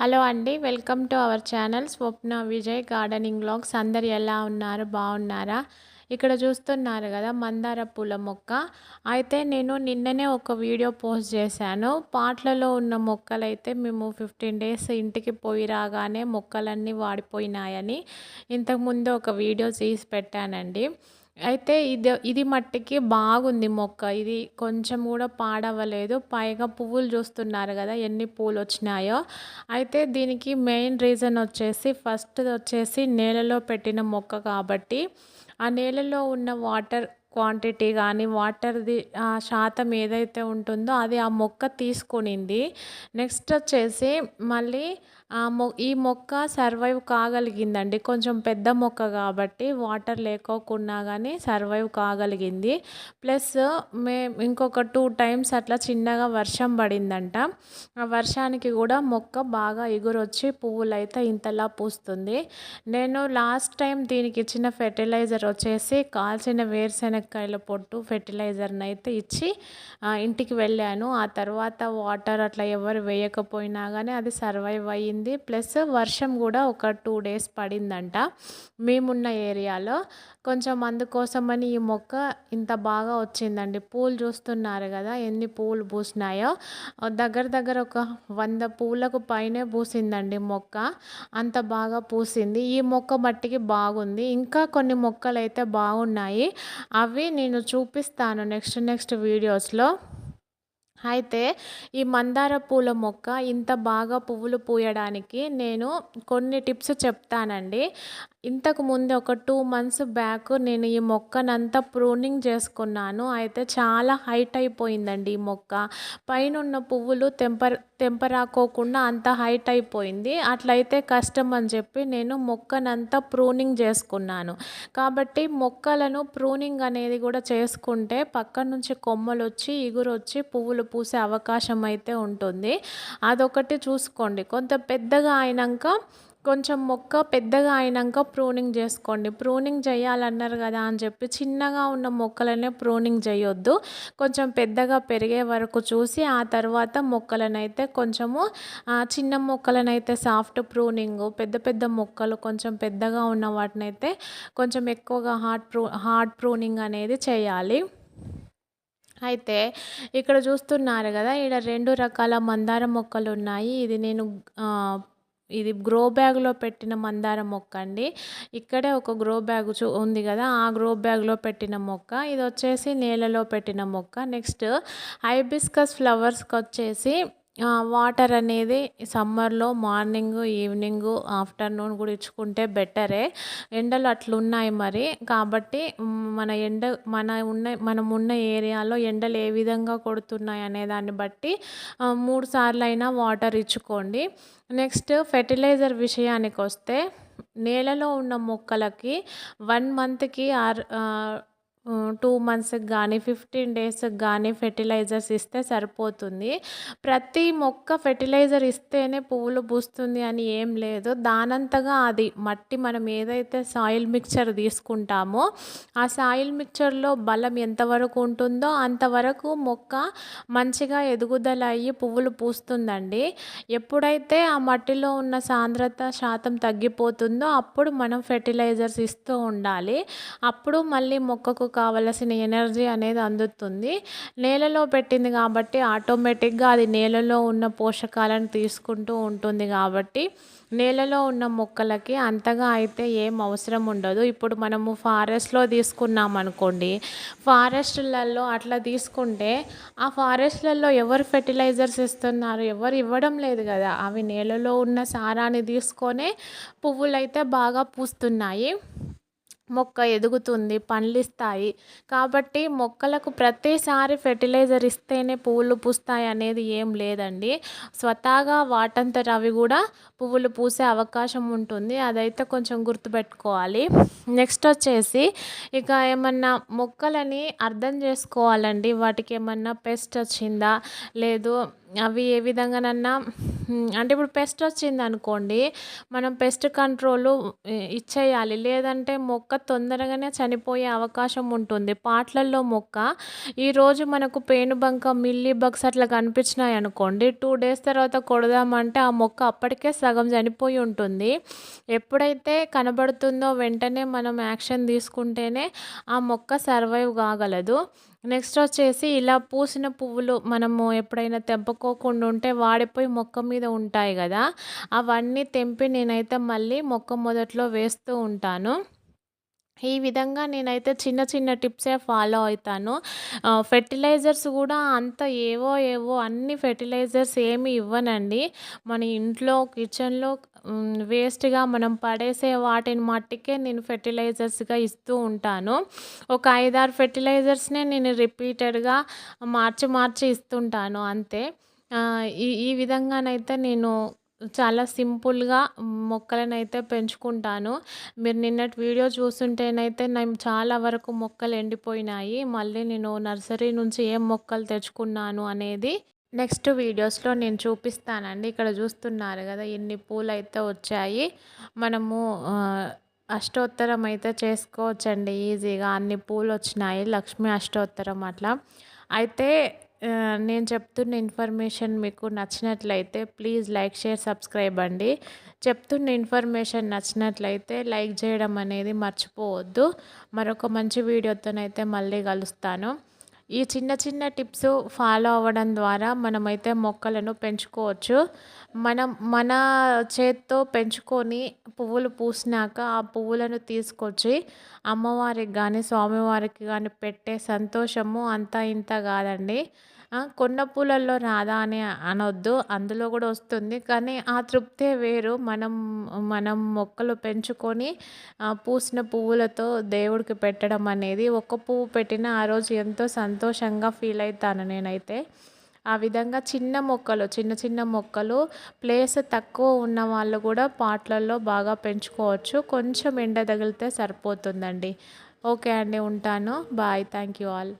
Hello అండి welcome to our channel Swapna Vijay gardening blogs అందరు ఎలా ఉన్నారు? బాగున్నారా? ఇక్కడ చూస్తున్నారు కదా మందార పూల మొక్క. అయితే నేను నిన్ననే ఒక వీడియో పోస్ట్ చేశాను. పాట్లలో ఉన్న మొక్కలైతే మేము ఫిఫ్టీన్ డేస్ ఇంటికి పోయి రాగానే మొక్కలన్నీ వాడిపోయినాయని ఇంతకుముందు ఒక వీడియో తీసి పెట్టానండి. అయితే ఇది ఇది మట్టికి బాగుంది మొక్క. ఇది కొంచెం కూడా పాడవలేదు పైగా పువ్వులు చూస్తున్నారు కదా ఎన్ని పూలు వచ్చినాయో అయితే దీనికి మెయిన్ రీజన్ వచ్చేసి ఫస్ట్ వచ్చేసి నేలలో పెట్టిన మొక్క కాబట్టి ఆ నేలలో ఉన్న వాటర్ క్వాంటిటీ కానీ వాటర్ది శాతం ఏదైతే ఉంటుందో అది ఆ మొక్క తీసుకునింది. నెక్స్ట్ వచ్చేసి మళ్ళీ ఆ మొ ఈ మొక్క సర్వైవ్ కాగలిగిందండి. కొంచెం పెద్ద మొక్క కాబట్టి వాటర్ లేకోకున్నా కానీ సర్వైవ్ కాగలిగింది. ప్లస్ మే ఇంకొక టూ టైమ్స్ అట్లా చిన్నగా వర్షం పడిందంట. ఆ వర్షానికి కూడా మొక్క బాగా ఎగురొచ్చి పువ్వులు అయితే ఇంతలా పూస్తుంది. నేను లాస్ట్ టైం దీనికి ఇచ్చిన ఫెర్టిలైజర్ వచ్చేసి కాల్చిన వేరుశెనగ వేరుశెనక్కాయల పొట్టు ఫెర్టిలైజర్ని అయితే ఇచ్చి ఇంటికి వెళ్ళాను. ఆ తర్వాత వాటర్ అట్లా ఎవరు వేయకపోయినా కానీ అది సర్వైవ్ అయ్యింది. ప్లస్ వర్షం కూడా ఒక టూ డేస్ పడిందంట. మేమున్న ఏరియాలో కొంచెం అందుకోసమని ఈ మొక్క ఇంత బాగా వచ్చిందండి. పూలు చూస్తున్నారు కదా ఎన్ని పూలు పూసినాయో. దగ్గర దగ్గర ఒక వంద పూలకు పైనే పూసిందండి మొక్క. అంత బాగా పూసింది. ఈ మొక్క మట్టికి బాగుంది. ఇంకా కొన్ని మొక్కలు అయితే బాగున్నాయి. అవి నేను చూపిస్తాను నెక్స్ట్ నెక్స్ట్ వీడియోస్లో. అయితే ఈ మందార పూల మొక్క ఇంత బాగా పువ్వులు పూయడానికి నేను కొన్ని టిప్స్ చెప్తానండి. ఇంతకు ముందు ఒక టూ మంత్స్ బ్యాక్ నేను ఈ మొక్కనంతా ప్రూనింగ్ చేసుకున్నాను. అయితే చాలా హైట్ అయిపోయిందండి ఈ మొక్క. పైన ఉన్న పువ్వులు టెంపర్ తెంపరాకోకుండా అంత హైట్ అయిపోయింది. అట్లయితే కష్టం అని చెప్పి నేను మొక్కనంతా ప్రూనింగ్ చేసుకున్నాను. కాబట్టి మొక్కలను ప్రూనింగ్ అనేది కూడా చేసుకుంటే పక్క నుంచి కొమ్మలు వచ్చి ఇగురు వచ్చి పువ్వులు పూసే అవకాశం అయితే ఉంటుంది. అదొకటి చూసుకోండి. కొంత పెద్దగా అయినాక కొంచెం మొక్క పెద్దగా అయినాక ప్రూనింగ్ చేసుకోండి. ప్రూనింగ్ చేయాలన్నారు కదా అని చెప్పి చిన్నగా ఉన్న మొక్కలనే ప్రూనింగ్ చేయొద్దు. కొంచెం పెద్దగా పెరిగే వరకు చూసి ఆ తర్వాత మొక్కలనైతే కొంచెము చిన్న మొక్కలనైతే సాఫ్ట్ ప్రూనింగ్ పెద్ద పెద్ద మొక్కలు కొంచెం పెద్దగా ఉన్న వాటినైతే కొంచెం ఎక్కువగా హార్డ్ ప్రూ హార్డ్ ప్రూనింగ్ అనేది చేయాలి. అయితే ఇక్కడ చూస్తున్నారు కదా ఇక్కడ రెండు రకాల మందార మొక్కలు ఉన్నాయి ఇది నేను ఇది గ్రో బ్యాగ్లో పెట్టిన మందార మొక్క అండి. ఇక్కడే ఒక గ్రో బ్యాగ్ చూ ఉంది కదా ఆ గ్రో బ్యాగ్లో పెట్టిన మొక్క. ఇది వచ్చేసి నేలలో పెట్టిన మొక్క. నెక్స్ట్ హైబిస్కస్ ఫ్లవర్స్కి వచ్చేసి వాటర్ అనేది సమ్మర్లో మార్నింగ్ ఈవినింగ్ ఆఫ్టర్నూన్ కూడా ఇచ్చుకుంటే బెటరే. ఎండలు అట్లున్నాయి మరి. కాబట్టి మన ఎండ మన ఉన్న మనం ఉన్న ఏరియాలో ఎండలు ఏ విధంగా కొడుతున్నాయి అనే దాన్ని బట్టి మూడు సార్లు అయినా వాటర్ ఇచ్చుకోండి. నెక్స్ట్ ఫెర్టిలైజర్ విషయానికి వస్తే నేలలో ఉన్న మొక్కలకి వన్ మంత్కి ఆర్ టూ మంత్స్కి కానీ ఫిఫ్టీన్ డేస్కి కానీ ఫెర్టిలైజర్స్ ఇస్తే సరిపోతుంది. ప్రతి మొక్క ఫెర్టిలైజర్ ఇస్తేనే పువ్వులు పూస్తుంది అని ఏం లేదు. దానంతగా అది మట్టి మనం ఏదైతే సాయిల్ మిక్చర్ తీసుకుంటామో ఆ సాయిల్ మిక్చర్లో బలం ఎంతవరకు ఉంటుందో అంతవరకు మొక్క మంచిగా ఎదుగుదల అయ్యి పువ్వులు పూస్తుందండి. ఎప్పుడైతే ఆ మట్టిలో ఉన్న సాంద్రత శాతం తగ్గిపోతుందో అప్పుడు మనం ఫెర్టిలైజర్స్ ఇస్తూ ఉండాలి. అప్పుడు మళ్ళీ మొక్కకు కావలసిన ఎనర్జీ అనేది అందుతుంది. నేలలో పెట్టింది కాబట్టి ఆటోమేటిక్గా అది నేలలో ఉన్న పోషకాలను తీసుకుంటూ ఉంటుంది కాబట్టి నేలలో ఉన్న మొక్కలకి అంతగా అయితే ఏం అవసరం ఉండదు. ఇప్పుడు మనము ఫారెస్ట్లో తీసుకున్నాం అనుకోండి ఫారెస్ట్లలో అట్లా తీసుకుంటే ఆ ఫారెస్ట్లలో ఎవరు ఫెర్టిలైజర్స్ ఇస్తున్నారు? ఎవరు ఇవ్వడం లేదు కదా. అవి నేలలో ఉన్న సారాన్ని తీసుకొనే పువ్వులైతే బాగా పూస్తున్నాయి. మొక్క ఎదుగుతుంది పండ్లిస్తాయి కాబట్టి మొక్కలకు ప్రతిసారి ఫెర్టిలైజర్ ఇస్తేనే పువ్వులు పూస్తాయి అనేది ఏం లేదండి. స్వతహాగా వాటంతట అవి కూడా పువ్వులు పూసే అవకాశం ఉంటుంది. అదైతే కొంచెం గుర్తుపెట్టుకోవాలి. నెక్స్ట్ వచ్చేసి ఇక ఏమన్నా మొక్కలని అర్థం చేసుకోవాలండి. వాటికి ఏమన్నా పెస్ట్ వచ్చిందా? లేదు అవి ఏ విధంగానన్నా అంటే ఇప్పుడు పెస్ట్ వచ్చింది అనుకోండి మనం పెస్ట్ కంట్రోలు ఇచ్చేయాలి. లేదంటే మొక్క తొందరగానే చనిపోయే అవకాశం ఉంటుంది. పాట్లల్లో మొక్క ఈరోజు మనకు పేనుబంక, మిల్లీ బగ్స్ అట్లా కనిపించినాయి అనుకోండి టూ డేస్ తర్వాత కొడదామంటే ఆ మొక్క అప్పటికే సగం చనిపోయి ఉంటుంది. ఎప్పుడైతే కనబడుతుందో వెంటనే మనం యాక్షన్ తీసుకుంటేనే ఆ మొక్క సర్వైవ్ కాగలదు. నెక్స్ట్ వచ్చేసి ఇలా పూసిన పువ్వులు మనము ఎప్పుడైనా తెంపుకోకుండా ఉంటే వాడిపోయి మొక్క మీద ఉంటాయి కదా! అవన్నీ తెంపి నేనైతే మళ్ళీ మొక్క మొదట్లో వేస్తూ ఉంటాను. ఈ విధంగా నేనైతే చిన్న చిన్న టిప్సే ఫాలో అవుతాను ఫెర్టిలైజర్స్ కూడా అంత ఏవో ఏవో అన్ని ఫెర్టిలైజర్స్ ఏమి ఇవ్వనండి. మన ఇంట్లో కిచెన్‌లో వేస్ట్‌గా మనం పడేసే వాటిని మట్టికే నేను ఫెర్టిలైజర్స్‌గా ఇస్తూ ఉంటాను. ఒక 5, 6 ఫెర్టిలైజర్స్‌నే నేను రిపీటెడ్‌గా మార్చి మార్చి ఇస్తుంటాను అంతే. ఈ ఈ విధంగానైతే నేను చాలా సింపుల్‌గా మొక్కలనైతే పెంచుకుంటాను. మీరు నిన్నటి వీడియో చూస్తుంటేనైతే నేను చాలా వరకు మొక్కలు ఎండిపోయినాయి. మళ్ళీ నేను నర్సరీ నుంచి ఏం మొక్కలు తెచ్చుకున్నాను అనేది నెక్స్ట్ వీడియోస్‌లో నేను చూపిస్తానండి. ఇక్కడ చూస్తున్నారు కదా! ఎన్ని పూలైతే వచ్చాయి. మనము అష్టోత్తరం అయితే చేసుకోవచ్చండి ఈజీగా. అన్ని పూలు వచ్చినాయి లక్ష్మీ అష్టోత్తరం అట్లా. అయితే నేను చెప్తున్న ఇన్ఫర్మేషన్ మీకు నచ్చినట్లయితే ప్లీజ్ లైక్, షేర్, సబ్స్క్రైబ్ అండి. చెప్తున్న ఇన్ఫర్మేషన్ నచ్చినట్లయితే లైక్ చేయడం అనేది మర్చిపోవద్దు. మరొక మంచి వీడియోతోనైతే మళ్ళీ కలుస్తాను. ఈ చిన్న చిన్న టిప్స్ ఫాలో అవ్వడం ద్వారా మనమైతే మొక్కలను పెంచుకోవచ్చు. మనం మన చేత్తో పెంచుకొని పువ్వులు పూసినాక ఆ పువ్వులను తీసుకొచ్చి అమ్మవారికి కానీ స్వామివారికి కానీ పెట్టే సంతోషము అంతా ఇంత కాదండి. కొన్న పూలల్లో రాదా అని అనొద్దు. అందులో కూడా వస్తుంది. కానీ ఆ తృప్తే వేరు. మనం మనం మొక్కలు పెంచుకొని పూసిన పువ్వులతో దేవుడికి పెట్టడం అనేది ఒక్క పువ్వు పెట్టినా ఆ రోజు ఎంతో సంతోషంగా ఫీల్ అవుతాను నేనైతే. ఆ విధంగా చిన్న మొక్కలు, చిన్న చిన్న మొక్కలు ప్లేస్ తక్కువ ఉన్న వాళ్ళు కూడా పాట్‌లల్లో బాగా పెంచుకోవచ్చు. కొంచెం ఎండ తగిలితే సరిపోతుందండి. ఓకే అండి. ఉంటాను. బాయ్. Thank you all.